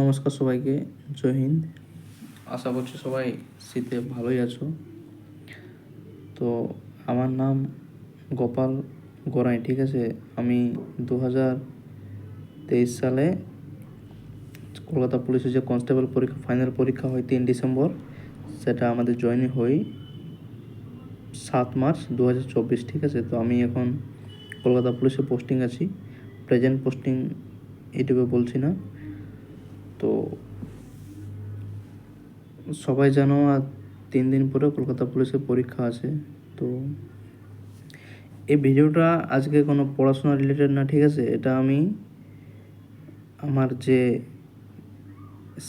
নমস্কার সবাইকে, জয় হিন্দ। আশা করছি সবাই শীতে ভালোই আছো। তো আমার নাম গোপাল গোরাই, ঠিক আছে? আমি দু হাজার তেইশ সালে কলকাতা পুলিশের যে কনস্টেবল পরীক্ষা, ফাইনাল পরীক্ষা হয় তিন ডিসেম্বর, সেটা আমাদের জয়েন হই সাত মার্চ দু হাজার চব্বিশ, ঠিক আছে? তো আমি এখন কলকাতা পুলিশে পোস্টিং আছি। প্রেজেন্ট পোস্টিং ইউটিউবে বলছি না। তো সবাই জানো আর তিন দিন পরে কলকাতা পুলিশের পরীক্ষা আছে, তো এই ভিডিওটা আজকে কোনো পড়াশোনা রিলেটেড না, ঠিক আছে? এটা আমি আমার যে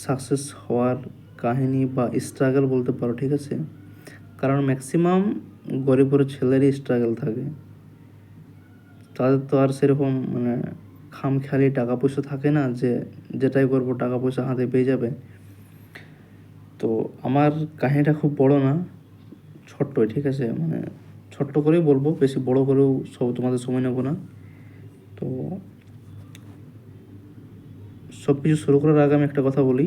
সাকসেস হওয়ার কাহিনী বা স্ট্রাগল বলতে পারো, ঠিক আছে? কারণ ম্যাক্সিমাম গরিব গরিব ছেলেরই স্ট্রাগল থাকে। তাদের তো আর সেরকম মানে খামখেয়ালি টাকা পয়সা থাকে না যে যেটাই করব টাকা পয়সা হাতে পেয়ে যাবে। তো আমার কাহিনীটা খুব বড় না, ছোট্টই, ঠিক আছে? মানে ছোট্ট করেই বলব, বেশি বড় করেও সব তোমাদের সময় নেব না। তো সব কিছু শুরু করার আগে আমি একটা কথা বলি।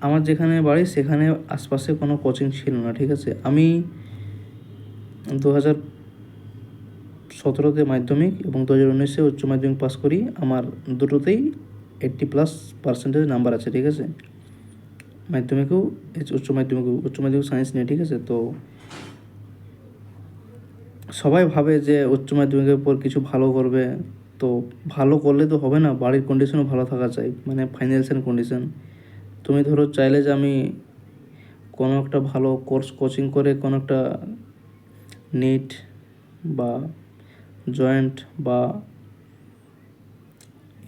আমার যেখানে বাড়ি, সেখানে আশপাশে কোনো কোচিং ছিল না, ঠিক আছে? আমি দু হাজার সতেরোতে মাধ্যমিক এবং দু হাজার উনিশে উচ্চ মাধ্যমিক পাস করি, আমার দুটোতেই এইট্টি প্লাস পার্সেন্টেজ নাম্বার আছে, ঠিক আছে? মাধ্যমিকেও উচ্চ মাধ্যমিকেও, উচ্চ মাধ্যমিক সায়েন্স নিয়ে, ঠিক আছে? তো সবাই ভাবে যে উচ্চ মাধ্যমিকের পর কিছু ভালো করবে, তো ভালো করলে তো হবে না, বাড়ির কন্ডিশনও ভালো থাকা চাই মানে ফাইন্যান্সিয়াল কন্ডিশন তুমি ধরো চাইলে যে আমি কোনো একটা ভালো কোর্স কোচিং করে কোনো একটা নিট বা জয়েন্ট বা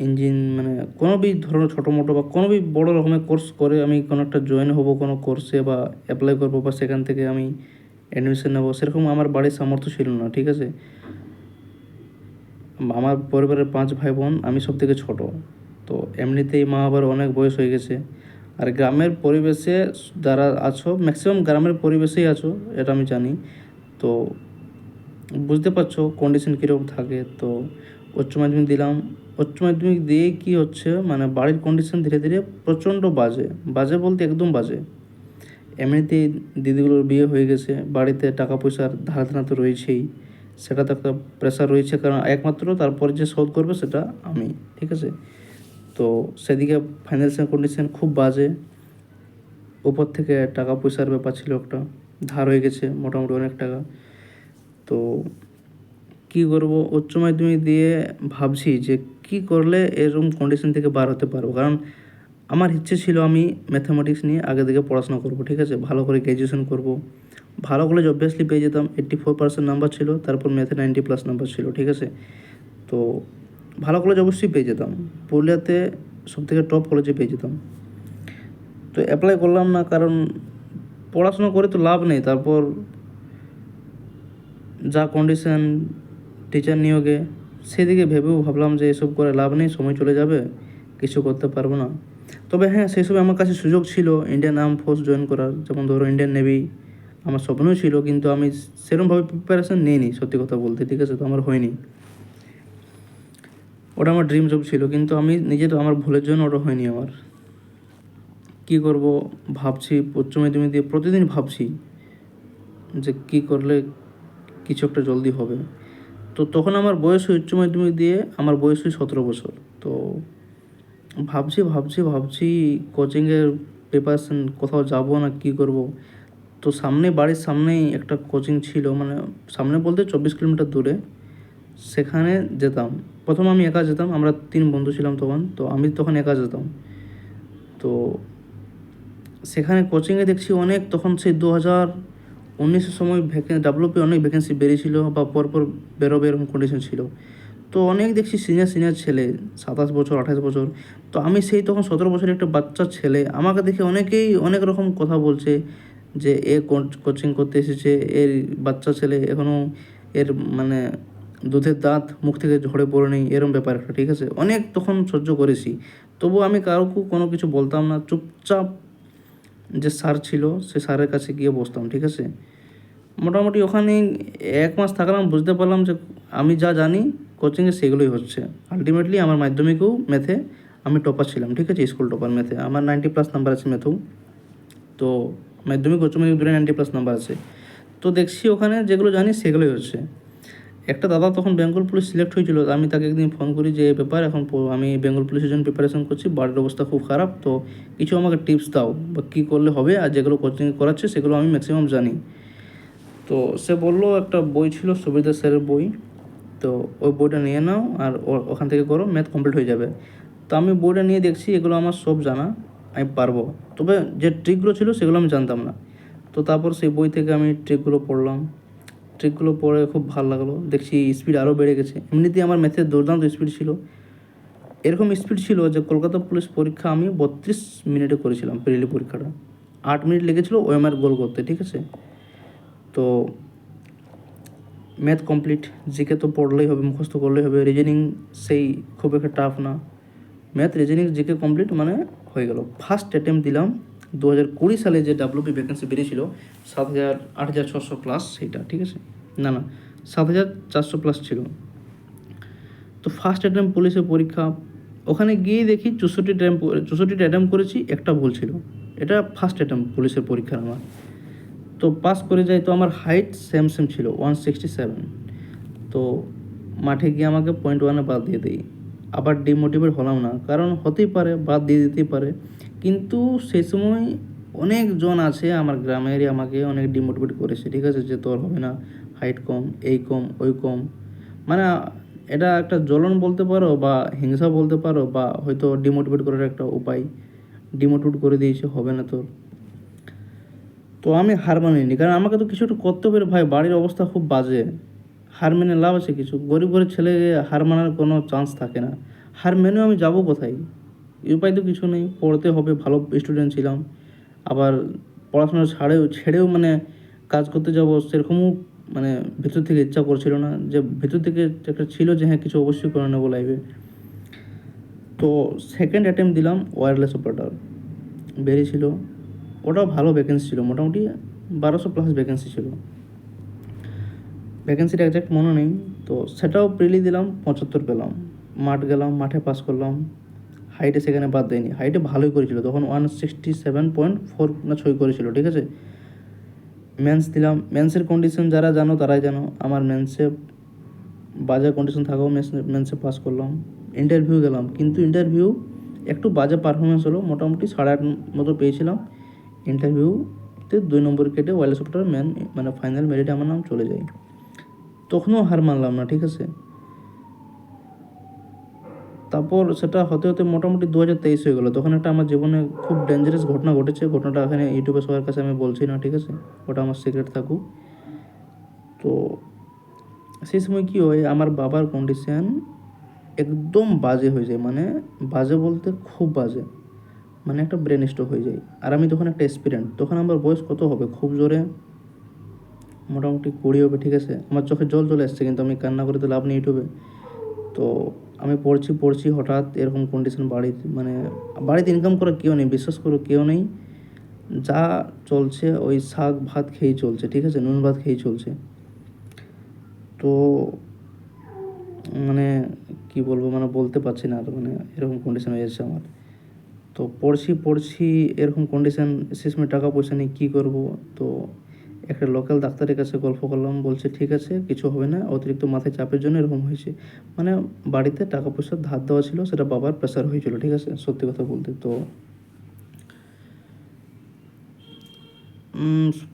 ইঞ্জিন মানে কোনো বি ধরো ছোটো মোটো বা কোনো বি বড়ো রকমের কোর্স করে আমি কোনো একটা জয়েন হব কোনো কোর্সে বা অ্যাপ্লাই করব বা সেখান থেকে আমি অ্যাডমিশন নেব, সেরকম আমার বাড়ির সামর্থ্য ছিল না, ঠিক আছে? আমার পরিবারের পাঁচ ভাই বোন আমি সব থেকে ছোট। তো এমনিতেই মা বাবার অনেক বয়স হয়ে গেছে। আর গ্রামের পরিবেশে যারা আছো ম্যাক্সিমাম গ্রামের পরিবেশেই আছো, এটা আমি জানি। তো বুঝতে পারছ কন্ডিশন কীরকম থাকে, তো উচ্চ মাধ্যমিক দিলাম। উচ্চ মাধ্যমিক দিয়ে কি হচ্ছে মানে বাড়ির কন্ডিশন ধীরে ধীরে প্রচণ্ড বাজে। বাজে বলতে একদম বাজে। এমনিতেই দিদিগুলোর বিয়ে হয়ে গেছে, বাড়িতে টাকা পয়সার ধার ধারা তো রয়েছেই। সেটা তো একটা প্রেশার রয়েছে, কারণ একমাত্র তারপরে যে শোধ করবে সেটা আমি, ঠিক আছে? তো সেদিকে ফাইন্যান্সিয়াল কন্ডিশন খুব বাজে। উপর থেকে টাকা পয়সার ব্যাপার ছিল একটা, ধার হয়ে গেছে মোটামুটি অনেক টাকা। তো কি করব? উচ্চ মাধ্যমিক দিয়ে ভাবছি যে কি করলে এরকম কন্ডিশন থেকে বার হতে পারব। কারণ আমার ইচ্ছে ছিল আমি ম্যাথামেটিক্স নিয়ে আগে থেকে পড়াশোনা করব, ঠিক আছে? ভালো করে গ্র্যাজুয়েশন করব। ভালো কলেজ অবভিয়াসলি পেয়ে যেতাম। এইট্টি ফোর পার্সেন্ট নাম্বার ছিল, তারপর ম্যাথে নাইনটি প্লাস নাম্বার ছিল, ঠিক আছে? তো ভালো কলেজ অবশ্যই পেয়ে যেতাম। পুরুলিয়াতে সব থেকে টপ কলেজে পেয়ে যেতাম। তো অ্যাপ্লাই করলাম না, কারণ পড়াশোনা করে তো লাভ নেই। তারপর যা কন্ডিশন টিচার নিয়োগে, সেদিকে ভেবেও ভাবলাম যে এসব করে লাভ নেই, সময় চলে যাবে, কিছু করতে পারব না। তবে হ্যাঁ সেই সময় আমার কাছে সুযোগ ছিল ইন্ডিয়ান আর্ম ফোর্স জয়েন করার। যেমন ধরো ইন্ডিয়ান নেভি আমার স্বপ্নও ছিল, কিন্তু আমি সেরকমভাবে প্রিপারেশান নিইনি, সত্যি কথা বলতে, ঠিক আছে? তো আমার হয়নি। ওটা আমার ড্রিম জব ছিল, কিন্তু আমি নিজের আমার ভুলের জন্য ওটা হয়নি আমার। কী করব, ভাবছি উচ্চ মাধ্যমিক দিয়ে প্রতিদিন ভাবছি যে কী করলে কিছু একটা জলদি হবে। তো তখন আমার বয়স হয় উচ্চ মাধ্যমিক দিয়ে আমার বয়স হয় সতেরো বছর। তো ভাবছি ভাবছি ভাবছি কোচিংয়ের প্রিপারেশন কোথাও যাব না, কী করব? তো সামনে, বাড়ির সামনেই একটা কোচিং ছিল মানে সামনে বলতে চব্বিশ কিলোমিটার দূরে। সেখানে যেতাম। প্রথম আমি একা যেতাম, আমরা তিন বন্ধু ছিলাম তখন, তো আমি তখন একা যেতাম। তো সেখানে কোচিংয়ে দেখছি অনেক, তখন সেই দু হাজার উনিশের সময় ভ্যাকেন্সি ডাব্লিউপি অনেক ভ্যাকেন্সি বেরিয়েছিল বা পরপর বেরোবে এরকম কন্ডিশন ছিল। তো অনেক দেখছি সিনিয়র সিনিয়র ছেলে, সাতাশ বছর, আঠাশ বছর। তো আমি সেই তখন সতেরো বছরের একটা বাচ্চা ছেলে, আমাকে দেখে অনেকেই অনেক রকম কথা বলছে যে, এ কোচিং করতে এসেছে, এর বাচ্চা ছেলে এখনও এর মানে দুধের দাঁত মুখ থেকে ঝরে পড়ে নেই, এরম ব্যাপার একটা, ঠিক আছে? অনেক তখন সহ্য করেছি। তবু আমি কাউকে কোনো কিছু বলতাম না, চুপচাপ যে স্যার ছিল, সে স্যারের কাছে গিয়ে বসতাম, ঠিক আছে? মোটামুটি ওখানে এক মাস থাকলাম, বুঝতে পারলাম যে আমি যা জানি কোচিংয়ে সেগুলোই হচ্ছে। আলটিমেটলি আমার মাধ্যমিকেও ম্যাথে আমি টপার ছিলাম, ঠিক আছে? স্কুল টপার ম্যাথে আমার নাইনটি প্লাস নাম্বার আছে ম্যাথেও তো মাধ্যমিক উচ্চ মাধ্যমিক দূরে নাইনটি প্লাস নাম্বার আছে। তো দেখছি ওখানে যেগুলো জানি সেগুলোই হচ্ছে। একটা দাদা তখন বেঙ্গল পুলিশ সিলেক্ট হয়েছিল আমি তাকে একদিন ফোন করি যে ব্যাপার, এখন আমি বেঙ্গল পুলিশের জন্য প্রিপারেশন করছি, বাড়ির অবস্থা খুব খারাপ, তো কিছু আমাকে টিপস দাও, বা কী করলে হবে, আর যেগুলো কোচিং করাচ্ছে, সেগুলো আমি ম্যাক্সিমাম জানি। তো সে বলল, একটা বই ছিল সুবিধা স্যারের বই, তো ওই বইটা নিয়ে নাও, আর ওখান থেকে করো ম্যাথ কমপ্লিট হয়ে যাবে। তো আমি বইটা নিয়ে দেখছি, এগুলো আমার সব জানা, আমি পারব। তবে যে ট্রিকগুলো ছিল, সেগুলো আমি জানতাম না। তো তারপর সেই বই থেকে আমি ট্রিকগুলো পড়লাম। ট্রিকগুলো পড়ে খুব ভালো লাগল। দেখছি স্পিড আরও বেড়ে গেছে। এমনিতেই আমার ম্যাথের দুর্দান্ত স্পিড ছিল। এরকম স্পিড ছিল যে কলকাতা পুলিশ পরীক্ষা আমি বত্রিশ মিনিটে করেছিলাম প্রিলি পরীক্ষাটা। আট মিনিট লেগেছিলো ওএমআর গোল করতে, ঠিক আছে? তো ম্যাথ কমপ্লিট জিকে তো পড়লেই হবে, মুখস্থ করলেই হবে রিজনিং সেই খুব একটা টাফ না। ম্যাথ রিজনিং জিকে কমপ্লিট মানে হয়ে গেল। ফার্স্ট অ্যাটেম্প দিলাম দু হাজার কুড়ি সালে যে ডাব্লিউপি ভ্যাকেন্সি বেরিয়েছিল সাত হাজার, আট হাজার ছশো প্লাস সেটা ঠিক আছে? না না, সাত হাজার চারশো প্লাস ছিল। তো ফার্স্ট অ্যাটেম্প পুলিশের পরীক্ষা, ওখানে গিয়ে দেখি চৌষট্টি অ্যাটেম্প চৌষট্টিটা অ্যাটেম্প করেছি, একটা ভুল ছিল। এটা ফার্স্ট অ্যাটেম্প পুলিশের পরীক্ষার আমার। তো পাস করে যাই, তো আমার হাইট সেম সেম ছিল ওয়ান সিক্সটি সেভেন তো মাঠে গিয়ে আমাকে পয়েন্ট ওয়ানে বাদ দিয়ে দিই। আবার ডিমোটিভেট হলাম না, কারণ হতেই পারে, বাদ দিয়ে দিতেই পারে। কিন্তু সে সময় অনেকজন আছে আমার গ্রামেরই আমাকে অনেক ডিমোটিভেট করেছে, ঠিক আছে? যে তোর হবে না হাইট কম, এই কম, ওই কম। মানে এটা একটা জ্বলন বলতে পারো বা হিংসা বলতে পারো বা হয়তো ডিমোটিভেট করার একটা উপায় ডিমোটিভেট করে দিয়েছে, হবে না তোর। তো আমি হার মানিনি, কারণ আমাকে তো কিছু একটু করতে হবে ভাই, বাড়ির অবস্থা খুব বাজে। হার মেনে লাভ আছে কিছু, গরিব ঘরের ছেলে হার মানার কোনো চান্স থাকে না। হার মেনেও আমি যাব কোথায়? উপায় তো কিছু নেই, পড়তে হবে, ভালো স্টুডেন্ট ছিলাম। আবার পড়াশোনা ছাড়েও, ছেড়েও মানে কাজ করতে যাব সেরকমও মানে ভেতর থেকে ইচ্ছা করছিল না যে ভেতর থেকে একটা ছিল যে হ্যাঁ কিছু অবশ্যই করে নেব লাইফে তো সেকেন্ড অ্যাটেম্প দিলাম ওয়্যারলেস অপারেটর বেরিয়েছিল। ওটাও ভালো ভ্যাকেন্সি ছিল, মোটামুটি বারোশো প্লাস ভ্যাকেন্সি ছিল। ভ্যাকেন্সিটা একজ্যাক্ট মনে নেই, তো সেটাও প্রিলি দিলাম, পঁচাত্তর পেলাম। মাঠ গেলাম, মাঠে পাস করলাম। হাইটে সেখানে বাদ দেয়নি। হাইটে ভালোই করেছিল। তখন one sixty seven point four না ছয় করেছিল, ঠিক আছে? মেন্স দিলাম। মেন্সের কন্ডিশন যারা জানো, তারাই জানো। আমার মেন্সে বাজে কন্ডিশন থাকাও মেন্সে পাস করলাম। ইন্টারভিউ গেলাম। কিন্তু ইন্টারভিউ একটু বাজে পারফরমেন্স হলো। মোটামুটি সাড়ে আট মতো পেয়েছিলাম। ইন্টারভিউতে দুই নম্বর কেটে ওয়াইল্ড সফটওয়্যার ম্যান মানে ফাইনাল মেরিটে আমার নাম চলে যায়। তখনও হার মানলাম না, ঠিক আছে? তারপর সেটা হতে হতে মোটামুটি দু হাজার তেইশ হয়ে গেলো। তখন একটা আমার জীবনে খুব ডেঞ্জারাস ঘটনা ঘটেছে। ঘটনাটা এখানে ইউটিউবে সবার কাছে আমি বলছি না, ঠিক আছে? ওটা আমার সিক্রেট থাকুক। তো সেই সময় কী হয়, আমার বাবার কন্ডিশন একদম বাজে হয়ে যায়। মানে বাজে বলতে খুব বাজে। মানে একটা ব্রেন স্ট্রোক হয়ে যায়। আর আমি তখন একটা এক্সপিরিয়েন্ট তখন আমার বয়স কত হবে? খুব জোরে। মোটামুটি কুড়ি হবে, ঠিক আছে? আমার চোখে জল চলে আসছে, কিন্তু আমি কান্না করে তো লাভ নেই ইউটিউবে। তো আমি পড়ছি পড়ছি হঠাৎ এরকম কন্ডিশন বাড়িতে মানে বাড়িতে ইনকাম করা কেউ নেই, বিশ্বাস করো কেউ নেই। যা চলছে ওই শাক ভাত খেয়েই চলছে, ঠিক আছে? নুন ভাত খেয়েই চলছে। তো মানে কি বলব মানে বলতে পারছি না আর মানে এরকম কন্ডিশন হয়ে যাচ্ছে আমার। তো পড়ছি পড়ছি, এরকম কন্ডিশন শেষমে টাকা পয়সা নেই কী করব? তো একটা লোকাল ডাক্তারের কাছে গল্প করলাম, বলছে, ঠিক আছে, কিছু হবে না, অতিরিক্ত মাথায় চাপের জন্য এরকম হয়েছে। মানে বাড়িতে টাকা পয়সা ধার দেওয়া ছিল, সেটা বাবার প্রেশার হয়েছিল, ঠিক আছে? সত্যি কথা বলতে তো।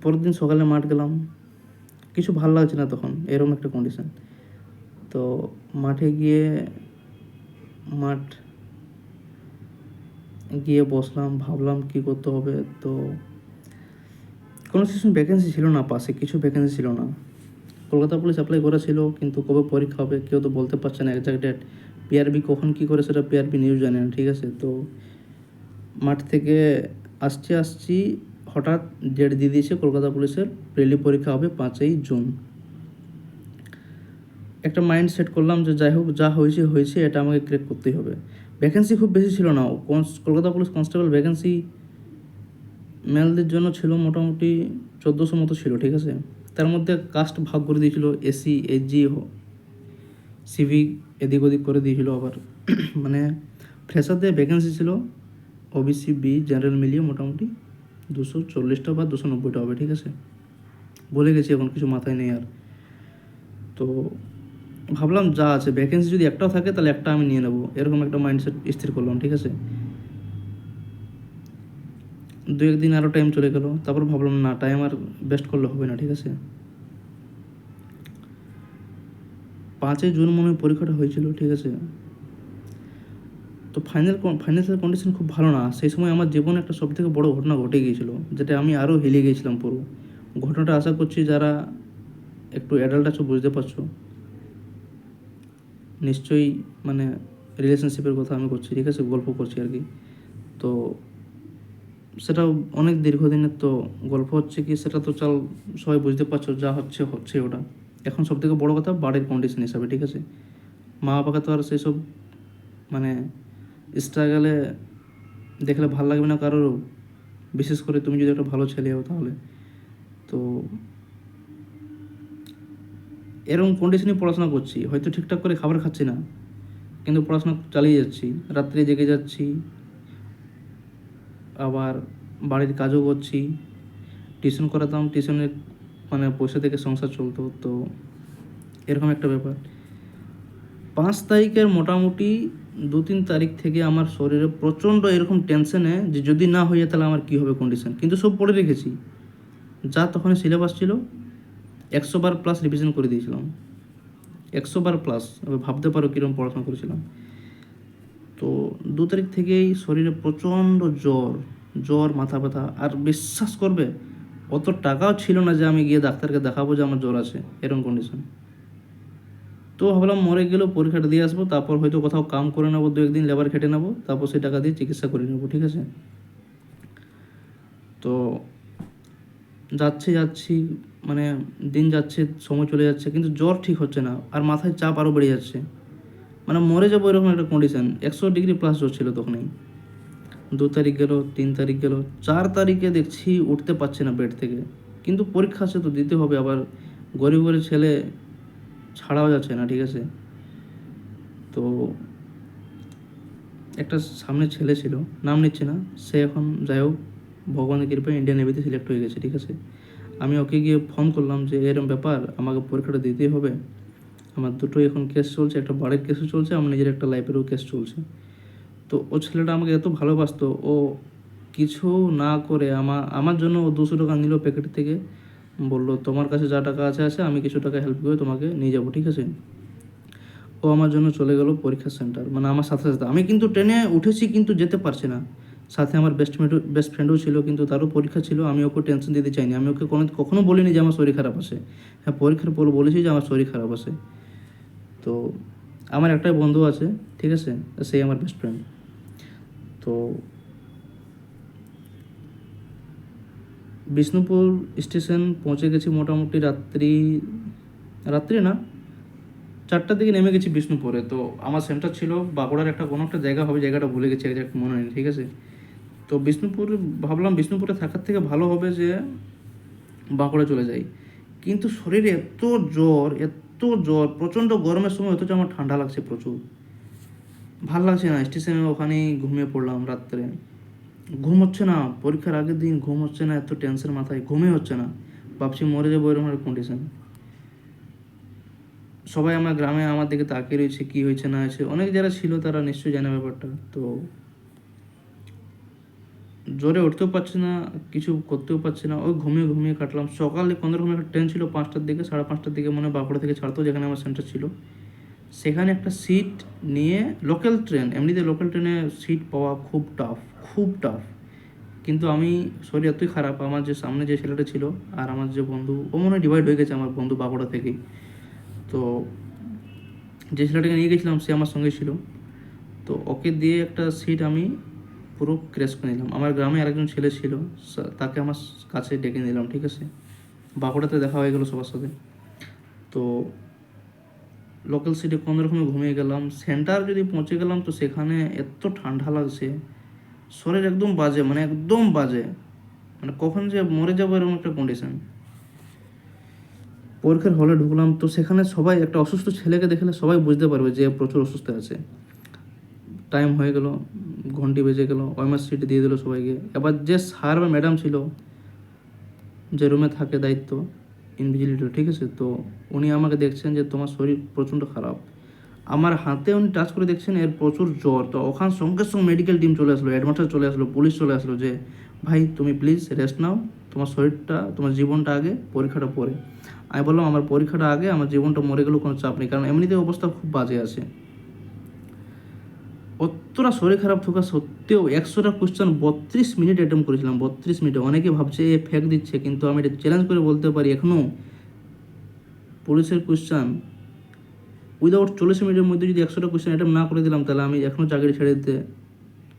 পরের দিন সকালে মাঠ গেলাম। কিছু ভালো লাগছে না তখন, এরকম একটা কন্ডিশন তো মাঠে গিয়ে, মাঠ গিয়ে বসলাম, ভাবলাম কি করতে হবে, তো কোনো সেশন ভ্যাকেন্সি ছিল না, পাশে কিছু ভ্যাকেন্সি ছিল না। কলকাতা পুলিশ অ্যাপ্লাই করা ছিল কিন্তু কবে পরীক্ষা হবে কেউ তো বলতে পারছে না একজাক্ট ডেট পিআরবি কখন কী করে সেটা পিআরবি নিউজ জানে না, ঠিক আছে? তো মাঠ থেকে আসছি আসছি, হঠাৎ ডেট দিয়ে দিয়েছে কলকাতা পুলিশের প্রিলি পরীক্ষা হবে পাঁচই জুন। একটা মাইন্ড সেট করলাম যে যাই হোক, যা হয়েছে হয়েছে, এটা আমাকে ক্রেক করতেই হবে। ভ্যাকেন্সি খুব বেশি ছিল না। কলকাতা পুলিশ কনস্টেবল ভ্যাকেন্সি মেলদের জন্য ছিল মোটামুটি চোদ্দোশো মতো ছিল, ঠিক আছে? তার মধ্যে কাস্ট ভাগ করে দিয়েছিল এসি এসজি সিভি এদিক ওদিক করে দিয়েছিল আবার। মানে ফ্রেশারদের ভ্যাকেন্সি ছিল ওবিসি বি জেনারেল মিলিয়ে মোটামুটি দুশো চল্লিশটা বা দুশো নব্বইটা হবে, ঠিক আছে? বলে গেছি এখন কিছু মাথায় নেই আর। তো ভাবলাম যা আছে ভ্যাকেন্সি যদি একটাও থাকে তাহলে একটা আমি নিয়ে নেব। এরকম একটা মাইন্ডসেট স্থির করলাম, ঠিক আছে? দু একদিন আরও টাইম চলে গেল। তারপর ভাবলাম, না টাইম আর বেস্ট করলে হবে না, ঠিক আছে? পাঁচই জুন মনে পরীক্ষাটা হয়েছিল, ঠিক আছে? তো ফাইনাল ফাইন্যান্সিয়াল কন্ডিশন খুব ভালো না। সেই সময় আমার জীবনে একটা সব থেকে বড় ঘটনা ঘটে গিয়েছিল, যেটা আমি আরও হেলে গিয়েছিলাম পুরো। ঘটনাটা আশা করছি যারা একটু অ্যাডাল্ট আছো, বুঝতে পারছ। নিশ্চয়ই মানে রিলেশনশিপের কথা আমি করছি, ঠিক আছে? গল্প করছি আর কি। তো সেটাও অনেক দীর্ঘদিনের তো গল্প হচ্ছে কি, সেটা তো চাল সবাই বুঝতে পারছ যা হচ্ছে হচ্ছে ওটা। এখন সব থেকে বড়ো কথা বাড়ির কন্ডিশন হিসাবে, ঠিক আছে? মা বাবাকে তো আর সেই সব মানে স্ট্রাগলে দেখলে ভালো লাগবে না কারোর। বিশেষ করে তুমি যদি একটা ভালো ছেলে হও তাহলে। তো এরকম কন্ডিশনে পড়াশোনা করছি। হয়তো ঠিকঠাক করে খাবার খাচ্ছি না, কিন্তু পড়াশোনা চালিয়ে যাচ্ছি। রাত্রে জেগে যাচ্ছি। আবার বাড়ির কাজও করছি। টিউশন করাতাম টিউশনের মানে পয়সা থেকে সংসার চলতো, তো এরকম একটা ব্যাপার। পাঁচ তারিখের মোটামুটি দু তিন তারিখ থেকে আমার শরীরে প্রচণ্ড এরকম টেনশনে যে যদি না হয়ে যায় তাহলে আমার কী হবে কন্ডিশন কিন্তু সব পড়ে রেখেছি। যা তখন সিলেবাস ছিল, একশো বার প্লাস রিভিশন করে দিয়েছিলাম। একশো বার প্লাস ভাবতে পারো কীরকম পড়াশোনা করেছিলাম। তো দু তারিখ থেকেই শরীরে প্রচণ্ড জ্বর জ্বর, মাথা ব্যথা। আর বিশ্বাস করবে, অত টাকাও ছিল না যে আমি গিয়ে ডাক্তারকে দেখাবো যে আমার জ্বর আছে, এরকম কন্ডিশন তো ভাবলাম মরে গেলেও পরীক্ষাটা দিয়ে আসব, তারপর হয়তো কোথাও কাম করে নেব, দু একদিন লেবার খেটে নেব, তারপর সেই টাকা দিয়ে চিকিৎসা করে নেব, ঠিক আছে? তো যাচ্ছি যাচ্ছি মানে দিন যাচ্ছে, সময় চলে যাচ্ছে, কিন্তু জ্বর ঠিক হচ্ছে না, আর মাথায় চাপ আরও বেড়ে যাচ্ছে। মানে মরে যাব এরকম একটা কন্ডিশন একশো ডিগ্রি প্লাস ছিল তখনই। দু তারিখ গেল, তিন তারিখ গেল, চার তারিখে দেখছি উঠতে পারছে না বেড থেকে। কিন্তু পরীক্ষা আছে তো, দিতে হবে আবার। গরিব গরিব ছেলে ছাড়াও যাচ্ছে না, ঠিক আছে? তো একটা সামনে ছেলে ছিল, নাম নিচ্ছে না। সে এখন যাই হোক, ভগবানের কৃপায় ইন্ডিয়ান নেভিতে সিলেক্ট হয়ে গেছে, ঠিক আছে? আমি ওকে গিয়ে ফোন করলাম যে এরকম ব্যাপার, আমাকে পরীক্ষাটা দিতেই হবে। আমার দুটোই এখন কেস চলছে, একটা বাড়ির কেসও চলছে, আমার নিজের একটা লাইফেরও কেস চলছে। তো ও ছেলেটা আমাকে এত ভালোবাসতো, ও কিছু না করে আমার আমার জন্য ও দুশো টাকা নিল প্যাকেট থেকে। বলল, তোমার কাছে যা টাকা আছে আছে, আমি কিছু টাকা হেল্প করে তোমাকে নিয়ে যাব, ঠিক আছে? ও আমার জন্য চলে গেল পরীক্ষা সেন্টার মানে আমার সাথে সাথে। আমি কিন্তু ট্রেনে উঠেছি, কিন্তু যেতে পারছি না। সাথে আমার বেস্ট বেস্ট ফ্রেন্ডও ছিল, কিন্তু তারও পরীক্ষা ছিল, আমি ওকে টেনশন দিতে চাইনি। আমি ওকে কোনো, কখনো বলিনি যে আমার শরীর খারাপ আছে। হ্যাঁ পরীক্ষার পর বলেছি যে আমার শরীর খারাপ আছে। তো আমার একটাই বন্ধু আছে, ঠিক আছে? সেই আমার বেস্ট ফ্রেন্ড তো বিষ্ণুপুর স্টেশন পৌঁছে গেছি মোটামুটি রাত্রি রাত্রি না, চারটার দিকে নেমে গেছি বিষ্ণুপুরে। তো আমার সেন্টার ছিল, বাঁকুড়ার একটা কোনো একটা জায়গা হবে, জায়গাটা ভুলে গেছি একজাক্ট মনে নেই, ঠিক আছে? তো বিষ্ণুপুর, ভাবলাম বিষ্ণুপুরে থাকার থেকে ভালো হবে যে বাঁকুড়া চলে যাই। কিন্তু শরীরে এত জ্বর, এত জ্বর, প্রচণ্ড গরমের সময়, অথচ আমার ঠান্ডা লাগছে প্রচুর। ভালো লাগছে না স্টেশনের ওখানেই ঘুমিয়ে পড়লাম রাত্রে। ঘুম হচ্ছে না, পরীক্ষার আগের দিন ঘুম হচ্ছে না, এত টেনশন মাথায়, ঘুমই হচ্ছে না। ভাবছি মরে যাব এরকম একটা কন্ডিশন সবাই আমার গ্রামে আমার দিকে তাকিয়ে রয়েছে, কি হয়েছে না হয়েছে। অনেক যারা ছিল তারা নিশ্চয়ই জানে ব্যাপারটা, তো জোরে উঠতেও পারছি না, কিছু করতেও পারছি না। ওই ঘুমিয়ে ঘুমিয়ে কাটলাম। সকালে কোনো রকম একটা ট্রেন ছিল পাঁচটার দিকে, সাড়ে পাঁচটার দিকে মনে বাঁকুড়া থেকে ছাড়তো যেখানে আমার সেন্টার ছিল। সেখানে একটা সিট নিয়ে লোকাল ট্রেন এমনিতে লোকাল ট্রেনে সিট পাওয়া খুব টাফ খুব টাফ কিন্তু আমি শরীর এতই খারাপ, আমার যে সামনে যে ছেলেটা ছিল আর আমার যে বন্ধু, ও মনে হয় ডিভাইড হয়ে গেছে আমার বন্ধু বাঁকুড়া থেকেই। তো যে ছেলেটাকে নিয়ে গেছিলাম, সে আমার সঙ্গে ছিল। তো ওকে দিয়ে একটা সিট আমি পুরো ক্র্যাশ করে নিলাম। আমার গ্রামে আরেকজন ছেলে ছিল তাকে আমার কাছে ডেকে নিলাম, ঠিক আছে? বাঁকুড়াতে দেখা হয়ে গেলো সবার সাথে। তো লোকাল সিটে কোনো রকমে ঘুমিয়ে গেলাম। সেন্টার যদি পৌঁছে গেলাম তো সেখানে এত ঠান্ডা লাগছে। শরীর একদম বাজে মানে একদম বাজে। মানে কখন যে মরে যাব এরকম একটা কন্ডিশন পরীক্ষার হলে ঢুকলাম তো সেখানে সবাই একটা অসুস্থ ছেলেকে দেখলে সবাই বুঝতে পারবে যে প্রচুর অসুস্থ আছে। টাইম হয়ে গেল, ঘন্টি বেজে গেল ওএমআর সিট দিয়ে দিল সবাইকে। এবার যে স্যার বা ম্যাডাম ছিল, যে রুমে থাকে দায়িত্ব ইনভিজিলেটর ঠিক আছে? তো উনি আমাকে দেখছেন যে তোমার শরীর প্রচণ্ড খারাপ। আমার হাতে উনি টাচ করে দেখছেন, এর প্রচুর জ্বর। তো ওখান সঙ্গে সঙ্গে মেডিকেল টিম চলে আসলো অ্যাডভান্সার চলে আসলো পুলিশ চলে আসলো যে, ভাই, তুমি প্লিজ রেস্ট নাও। তোমার শরীরটা, তোমার জীবনটা আগে পরীক্ষাটা পরে। আমি বললাম, আমার পরীক্ষাটা আগে, আমার জীবনটা মরে গেলেও কোনো চাপ নেই। কারণ এমনিতে অবস্থা খুব বাজে আছে। অতটা শরীর খারাপ থাকা সত্ত্বেও একশোটা কোশ্চেন বত্রিশ মিনিট অ্যাটেম্প করেছিলাম, বত্রিশ মিনিটে অনেকে ভাবছে, এ ফেক দিচ্ছে। কিন্তু আমি এটা চ্যালেঞ্জ করে বলতে পারি এখনও পুলিশের কোশ্চেন উইদাউট চল্লিশ মিনিটের মধ্যে যদি একশোটা কোশ্চেন অ্যাটেম্প না করে দিলাম, তাহলে আমি এখনও চাকরি ছেড়ে দিতে,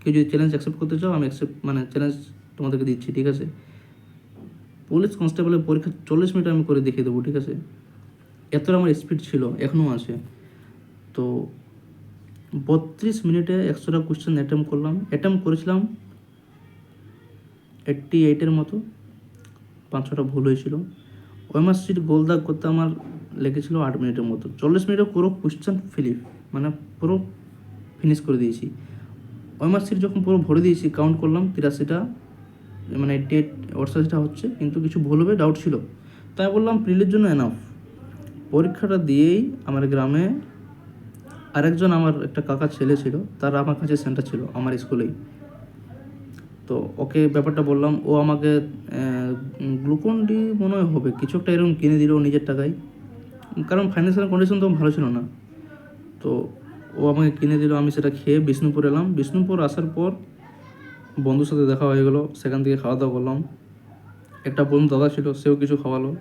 কেউ যদি চ্যালেঞ্জ অ্যাকসেপ্ট করতে চাও, আমি অ্যাকসেপ্ট মানে চ্যালেঞ্জ তোমাদেরকে দিচ্ছি, ঠিক আছে? পুলিশ কনস্টেবলের পরীক্ষা চল্লিশ মিনিট আমি করে দেখিয়ে দেবো, ঠিক আছে? এতটা আমার স্পিড ছিল এখনও আছে। তো বত্রিশ মিনিটে একশোটা কোশ্চেন অ্যাটেম্প করলাম। অ্যাটেম্প করেছিলাম এইট্টি এইটের মতো। পাঁচশোটা ভুল হয়েছিল। ওএমআর সিট গোল দাগ করতে আমার লেগেছিল আট মিনিটের মতো। চল্লিশ মিনিটে পুরো কোশ্চেন ফিলিপ মানে পুরো ফিনিশ করে দিয়েছি। ওএমআর সিট যখন পুরো ভরে দিয়েছি কাউন্ট করলাম, তিরাশিটা মানে এইটটি এইট অটষাশিটা হচ্ছে, কিন্তু কিছু ভুল হবে ডাউট ছিল। তাই বললাম প্রিলের জন্য এনাফ পরীক্ষাটা দিয়েই আমার গ্রামে আরেকজন আমার একটা কাকার ছেলে ছিল, তার আমার কাছে সেন্টার ছিল আমার স্কুলেই তো ওকে ব্যাপারটা বললাম, ও আমাকে গ্লুকন ডি মনে হয় হবে, কিছু একটা এরকম কিনে দিল নিজের টাকায়। কারণ ফাইন্যান্সিয়াল কন্ডিশন তো ভালো ছিল না। তো ও আমাকে কিনে দিল, আমি সেটা খেয়ে বিষ্ণুপুর এলাম। বিষ্ণুপুর আসার পর বন্ধুর সাথে দেখা হয়ে গেলো, সেখান থেকে খাওয়া দাওয়া করলাম। একটা বন্ধু দাদা ছিল, সেও কিছু খাওয়ালো।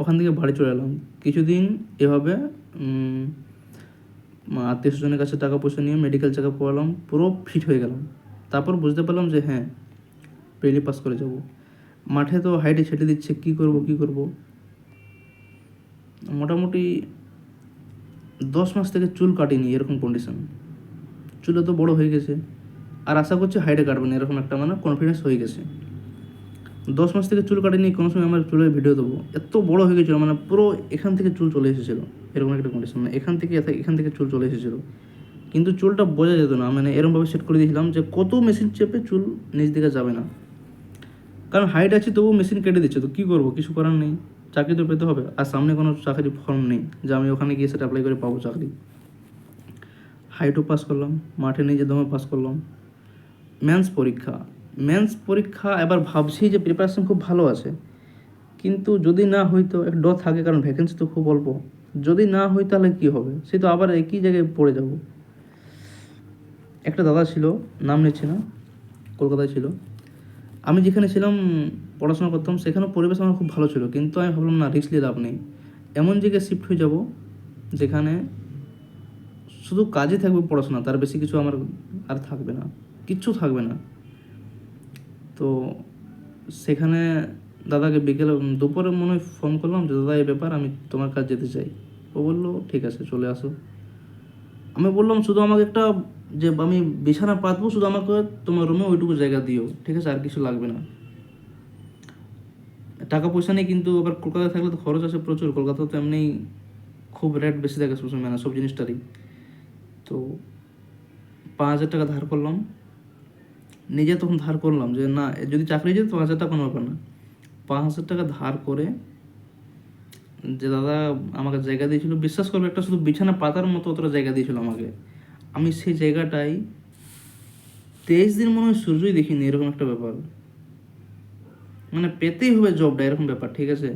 ওখান থেকে বাড়ি চলে এলাম। কিছুদিন এভাবে আত্মীয় স্বজনের কাছে টাকা পয়সা নিয়ে মেডিকেল চেক আপ করালাম, পুরো ফিট হয়ে গেলাম। তারপর বুঝতে পারলাম যে হ্যাঁ প্রিলি পাস করে যাব। মাঠে তো হাইটে ছেটে দিচ্ছে, কি করব কি করব? মোটামুটি দশ মাস থেকে চুল কাটিনি এরকম কন্ডিশন চুলে তো বড় হয়ে গেছে। আর আশা করছি হাইটে কাটবে না, এরকম একটা মানে কনফিডেন্স হয়ে গেছে। দশ মাস থেকে চুল কাটিনি, কোনো সময় আমার চুলের ভিডিও দেবো। এত বড় হয়ে গেছিল মানে পুরো এখান থেকে চুল চলে এসেছিল। এরকম একটা কন্ডিশন মানে এখান থেকে এখান থেকে চুল চলে এসেছিল। কিন্তু চুলটা বোঝা যেত না। মানে এরকমভাবে সেট করে দিয়েছিলাম যে কত মেশিন চেপে চুল নিচ দিকে যাবে না। কারণ হাইট আছে, তবুও মেশিন কেটে দিচ্ছে। তো কী করব? কিছু করার নেই। চাকরি তো পেতে হবে। আর সামনে কোনো চাকরি ফর্ম নেই যে আমি ওখানে গিয়ে সেটা অ্যাপ্লাই করে পাবো চাকরি। হাইটও পাস করলাম। মাঠে নিজে দমে পাস করলাম। মেন্স পরীক্ষা। মেন্স পরীক্ষা এবার ভাবছি যে প্রিপারেশন খুব ভালো আছে। কিন্তু যদি না হয়তো এক ড থাকে কারণ ভ্যাকেন্সি তো খুব অল্প। যদি না হয় তাহলে কি হবে? সে তো আবার একই জায়গায় পড়ে যাব। একটা দাদা ছিল, নাম নিচ্ছে না, কলকাতায় ছিল। আমি যেখানে ছিলাম, পড়াশোনা করতাম সেখানেও পরিবেশ আমার খুব ভালো ছিল, কিন্তু আমি ভাবলাম, না রিস্ক নিয়ে লাভ নেই। এমন জায়গায় শিফট হয়ে যাব, যেখানে শুধু কাজে থাকবে পড়াশোনা, তার বেশি কিছু আমার আর থাকবে না, কিচ্ছু থাকবে না। তো সেখানে দাদাকে বিকেলে, দুপুরে মনে হয় ফোন করলাম যে, দাদা এই ব্যাপার আমি তোমার কাছে যেতে চাই। ও বলল, ঠিক আছে, চলে আসো। আমি বললাম, শুধু আমাকে একটা যে আমি বিছানা পাতবো, শুধু আমাকে তোমার রুমে ওইটুকু জায়গা দিও, ঠিক আছে, আর কিছু লাগবে না। টাকা পয়সা নেই, কিন্তু আবার কলকাতায় থাকলে তো খরচ আছে প্রচুর কলকাতা তো এমনি খুব রেট বেশি থাকে সবসময় মানে সব জিনিসটারই। তো পাঁচ হাজার টাকা ধার করলাম। নিজে তখন ধার করলাম যে, না, যদি চাকরি যেত, পাঁচ হাজার টাকা কোনো ব্যাপার না। পাঁচ হাজার টাকা ধার করে যে দাদা আমাকে জায়গা দিয়েছিল, বিশ্বাস করবে, একটা শুধু বিছানা পাতার মতো অতটা জায়গা দিয়েছিল আমাকে। আমি সেই জায়গাটায় তেইশ দিন মনে হয় সূর্যই দেখিনি, এরকম একটা ব্যাপার। মানে পেতেই হবে জবটা এরকম ব্যাপার, ঠিক আছে?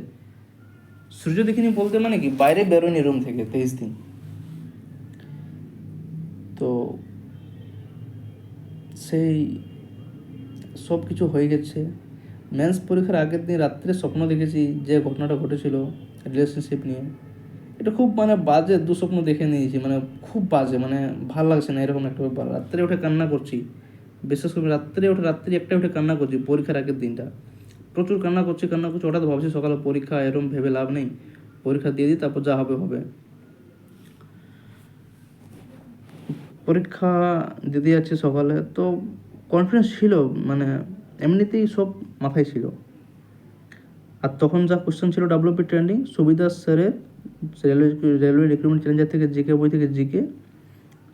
সূর্য দেখিনি বলতে মানে কি, বাইরে বেরোয়নি রুম থেকে তেইশ দিন। তো সেই সব কিছু হয়ে গেছে। মেন্স পরীক্ষার আগের দিন রাত্রে স্বপ্ন দেখেছি যে ঘটনাটা ঘটেছিল। রিলেশনশিপ নিয়ে। এটা খুব মানে বাজে, দুঃস্বপ্ন দেখে নিয়েছি মানে খুব বাজে মানে ভালো লাগছে না এরকম একটা ব্যাপার। রাত্রে উঠে কান্না করছি বিশেষ করে রাত্রে উঠে, রাত্রে একটা উঠে কান্না করছি, পরীক্ষার আগের দিনটা। প্রচুর কান্না করছি কান্না করছি, হঠাৎ ভাবছি সকালে পরীক্ষা এরকম ভেবে লাভ নেই। পরীক্ষা দিয়ে দিই, তারপর যা হবে হবে। পরীক্ষা দিতে যাচ্ছি সকালে, তো কনফিডেন্স ছিল মানে এমনিতেই সব মাথায় ছিল। আর তখন যা কোশ্চেন ছিল ডাব্লিউপি ট্রেন্ডিং সুবিধা স্যারের রেলওয়ে রেলওয়ে রিক্রুটমেন্ট চ্যালেঞ্জার থেকে জিকে বই থেকে জিকে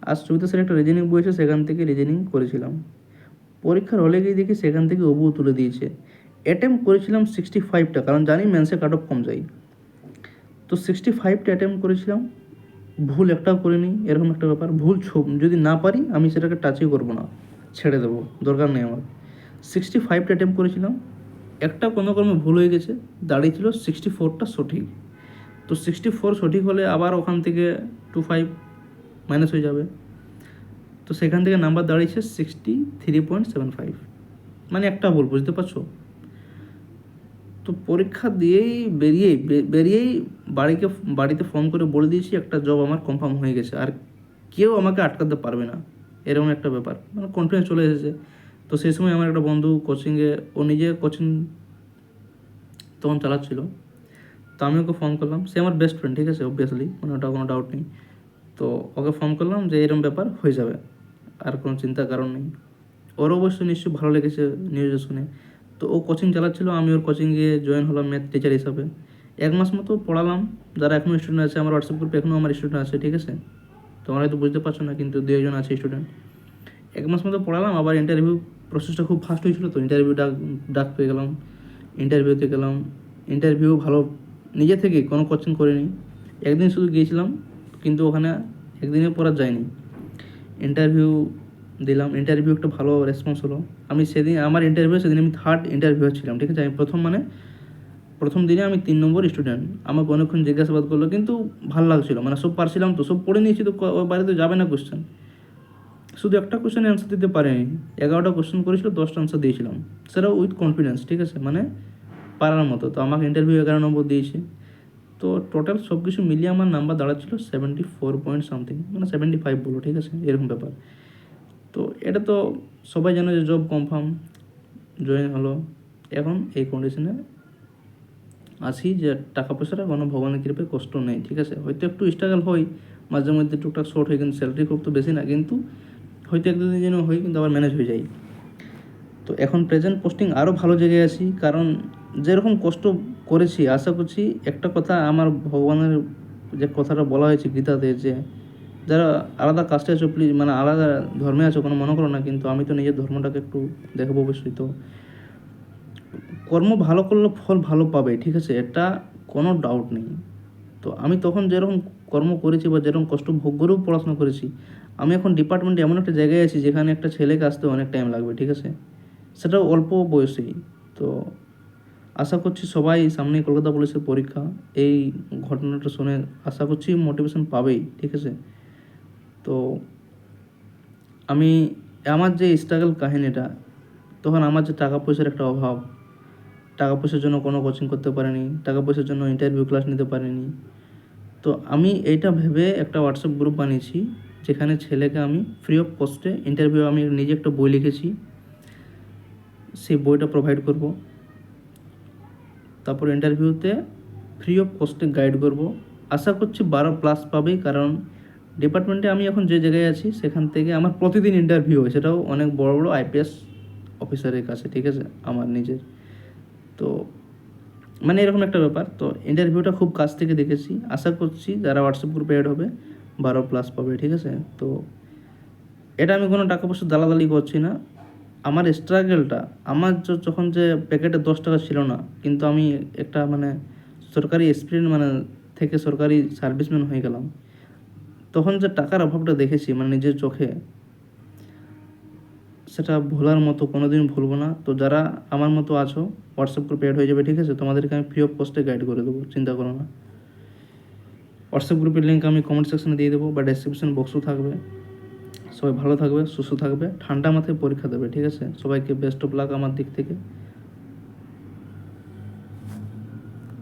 আর সুবিধা স্যার একটা রিজনিং বই আছে সেখান থেকে রিজনিং করেছিলাম। পরীক্ষার হলে গিয়ে দেখি সেখান থেকে ওবু তুলে দিয়েছে। অ্যাটেম্প করেছিলাম সিক্সটি ফাইভটা কারণ জানি মেন্সে কাট অফ কম যায়। তো সিক্সটি ফাইভটা অ্যাটেম্প করেছিলাম, ভুল একটাও করিনি, এরকম একটা ব্যাপার, ভুল ছো- যদি না পারি, আমি সেটাকে টাচই করব না, ছেড়ে দেবো, দরকার নেই আমার। সিক্সটি ফাইভটা অ্যাটেম্প করেছিলাম একটা কোনো ক্রমে ভুল হয়ে গেছে, দাঁড়িয়েছিল সিক্সটি ফোরটা সঠিক। তো সিক্সটি ফোর সঠিক হলে আবার ওখান থেকে টু ফাইভ মাইনাস হয়ে যাবে। তো সেখান থেকে নাম্বার দাঁড়িয়েছে sixty three point seven five মানে একটা ভুল, বুঝতে পারছ? তো পরীক্ষা দিয়েই বেরিয়েই বেরিয়েই বাড়িকে, বাড়িতে ফোন করে বলে দিয়েছি, একটা জব আমার কনফার্ম হয়ে গেছে। আর কেউ আমাকে আটকাতে পারবে না। এরকম একটা ব্যাপার। মানে কনফিডেন্স চলে এসেছে। তো সেই সময় আমার একটা বন্ধু কোচিংয়ে ও নিজে কোচিং তখন চালাচ্ছিল। তো আমি ওকে ফোন করলাম। সে আমার বেস্ট ফ্রেন্ড ঠিক আছে? অবভিয়াসলি মানে ওটা কোনো ডাউট নেই। তো ওকে ফোন করলাম যে এরকম ব্যাপার হয়ে যাবে, আর কোনো চিন্তার কারণ নেই। ওর অবশ্য নিশ্চয়ই ভালো লেগেছে নিউজ শুনে। তো ও কোচিং চালাচ্ছিল, আমি ওর কোচিংয়ে জয়েন হলাম ম্যাথ টিচার হিসাবে। এক মাস মতো পড়ালাম। যারা এখনও স্টুডেন্ট আছে, আমার হোয়াটসঅ্যাপ গ্রুপে এখনও আমার স্টুডেন্ট আছে, ঠিক আছে? তোমরা হয়তো বুঝতে পারছ না, কিন্তু দু একজন আছে স্টুডেন্ট এক মাস মতো পড়ালাম, আবার ইন্টারভিউ প্রসেসটা খুব ফাস্ট হয়েছিল তো ইন্টারভিউ ডাক ডাক পেয়ে গেলাম ইন্টারভিউতে গেলাম ইন্টারভিউ ভালো, নিজে থেকে কোনো কোচিং করিনি, একদিন শুধু গিয়েছিলাম, কিন্তু ওখানে একদিনে পড়া যায়নি ইন্টারভিউ দিলাম ইন্টারভিউ একটা ভালো রেসপন্স হলো। আমি সেদিন, আমার ইন্টারভিউ সেদিন আমি থার্ড ইন্টারভিউ ছিলাম, ঠিক আছে? আমি প্রথম মানে প্রথম দিনে আমি তিন নম্বর স্টুডেন্ট আমাকে অনেকক্ষণ জিজ্ঞাসাবাদ করল, কিন্তু ভালো লাগছিল মানে সব পারছিলাম তো, সব পড়ে নিয়েছি তো বাড়িতে যাবে না কোশ্চেন শুধু একটা কোশ্চেনে অ্যান্সার দিতে পারেনি এগারোটা কোশ্চেন করেছিল, দশটা অ্যান্সার দিয়েছিলাম। সেটাও উইথ কনফিডেন্স ঠিক আছে? মানে পারার মতো। তো আমাকে ইন্টারভিউ এগারো নম্বর দিয়েছে। তো টোটাল সব কিছু মিলিয়ে আমার নাম্বার দাঁড়াচ্ছিল সেভেন্টি ফোর পয়েন্ট সামথিং মানে সেভেন্টি ফাইভ বলো, ঠিক আছে? এরকম ব্যাপার। তো এটা তো সবাই জানে যে জব কনফার্ম জয়েন হলো। এখন এই কন্ডিশনে আসি যে টাকা পয়সাটা কোনো ভগবানের কৃপে কষ্ট নেই, ঠিক আছে? হয়তো একটু স্ট্রাগল হয় মাঝে মধ্যে টুকটাক শর্ট হয় কিন্তু স্যালারি খুব তো বেশি না। কিন্তু হয়তো এক দুদিন যেন হয়, কিন্তু আবার ম্যানেজ হয়ে যায়। তো এখন প্রেজেন্ট পোস্টিং আরও ভালো জায়গায় আছি, কারণ যেরকম কষ্ট করেছি, আশা করছি একটা কথা আমার ভগবানের যে কথাটা বলা হয়েছে গীতাতে যে, যারা আলাদা কাস্টে আছো প্লিজ মানে আলাদা ধর্মে আছো, কোনো মনে করো না, কিন্তু আমি তো নিজের ধর্মটাকে একটু দেখব অবশ্যই। তো কর্ম ভালো করলে ফল ভালো পাবে, ঠিক আছে? এটা কোনো ডাউট নেই। তো আমি তখন যেরকম কর্ম করেছি বা যেরকম কষ্ট ভোগ করেও পড়াশোনা করেছি আমি এখন ডিপার্টমেন্টে এমন একটা জায়গায় আছি যেখানে একটা ছেলেকে আসতে অনেক টাইম লাগবে, ঠিক আছে? সেটাও অল্প বয়সেই। তো আশা করছি সবাই সামনে কলকাতা পুলিশের পরীক্ষা, এই ঘটনাটা শুনে আশা করছি মোটিভেশন পাবেই, ঠিক আছে? তো আমি, আমার যে স্ট্রাগল কাহিনীটা, তখন আমার যে টাকা পয়সার একটা অভাব, টাকা পয়সার জন্য কোনো কোচিং করতে পারিনি, টাকা পয়সার জন্য ইন্টারভিউ ক্লাস নিতে পারিনি, তো আমি এইটা ভেবে একটা হোয়াটসঅ্যাপ গ্রুপ বানিয়েছি যেখানে ছেলেকে আমি ফ্রি অফ কস্টে ইন্টারভিউ আমি নিজে একটা বই লিখেছি। সেই বইটা প্রোভাইড করব। তারপর ইন্টারভিউতে ফ্রি অফ কস্টে গাইড করব। আশা করছি বারো প্লাস পাবেই, কারণ ডিপার্টমেন্টে আমি এখন যে জায়গায় আছি, সেখান থেকে আমার প্রতিদিন ইন্টারভিউ হয়। সেটাও অনেক বড় বড় আইপিএস অফিসারের কাছে, ঠিক আছে? আমার নিজের। তো মানে এরকম একটা ব্যাপার। তো ইন্টারভিউটা খুব কাছ থেকে দেখেছি। আশা করছি যারা হোয়াটসঅ্যাপ গ্রুপে অ্যাড হবে বারো প্লাস পাবে, ঠিক আছে? তো এটা আমি কোনো টাকা পয়সা দালাদালি করছি না। আমার স্ট্রাগলটা আমার যখন যে প্যাকেটে দশ টাকা ছিল না, কিন্তু আমি একটা মানে সরকারি এক্সপিরিয়েন্স মানে থেকে সরকারি সার্ভিসম্যান হয়ে গেলাম, তখন যে টাকার অভাবটা দেখেছি মানে নিজের চোখে, সেটা ভোলার মতো কোনোদিন ভুলবো না। তো যারা আমার মতো আছো হোয়াটসঅ্যাপ গ্রুপে অ্যাড হয়ে যাবে, ঠিক আছে? তোমাদেরকে আমি ফ্রি অফ কস্টে গাইড করে দেবো, চিন্তা করো না। হোয়াটসঅ্যাপ গ্রুপের লিঙ্ক আমি কমেন্ট সেকশনে দিয়ে দেবো বা ডেসক্রিপশন বক্সও থাকবে। সবাই ভালো থাকবে, সুস্থ থাকবে, ঠান্ডা মাথায় পরীক্ষা দেবে, ঠিক আছে? সবাইকে বেস্ট অফ লাক আমার দিক থেকে।